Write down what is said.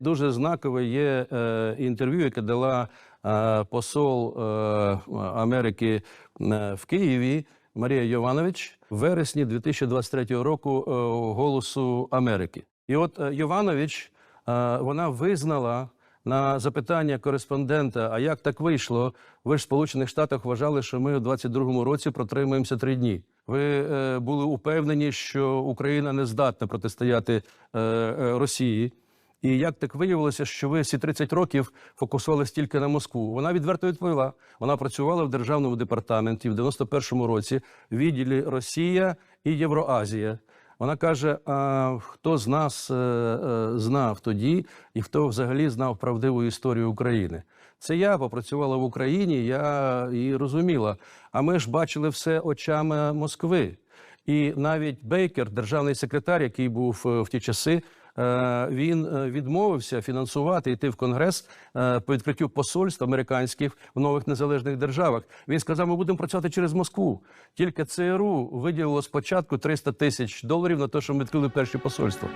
Дуже знакове є е, інтерв'ю, яке дала е, посол е, Америки е, в Києві Марія Йованович в вересні 2023 року е, Голосу Америки. І от е, Йованович е, вона визнала на запитання кореспондента: а як так вийшло? Ви ж в Сполучених Штатах вважали, що ми у 22-му році протримаємося три дні. Ви е, були упевнені, що Україна не здатна протистояти е, е, Росії. І як так виявилося, що ви всі 30 років фокусувалися тільки на Москву? Вона відверто відповіла. Вона працювала в державному департаменті в 91-му році в відділі Росія і Євроазія. Вона каже: а хто з нас е, е, знав тоді, і хто взагалі знав правдиву історію України? Це я попрацювала в Україні, я і розуміла. А ми ж бачили все очами Москви. І навіть Бейкер, державний секретар, який був е, в ті часи, він е, відмовився фінансувати йти в конгрес е, по відкриттю посольств американських в нових незалежних державах. Він сказав: ми будемо працювати через Москву. Тільки ЦРУ виділило спочатку 300 тисяч доларів на те, що ми відкрили перші посольства.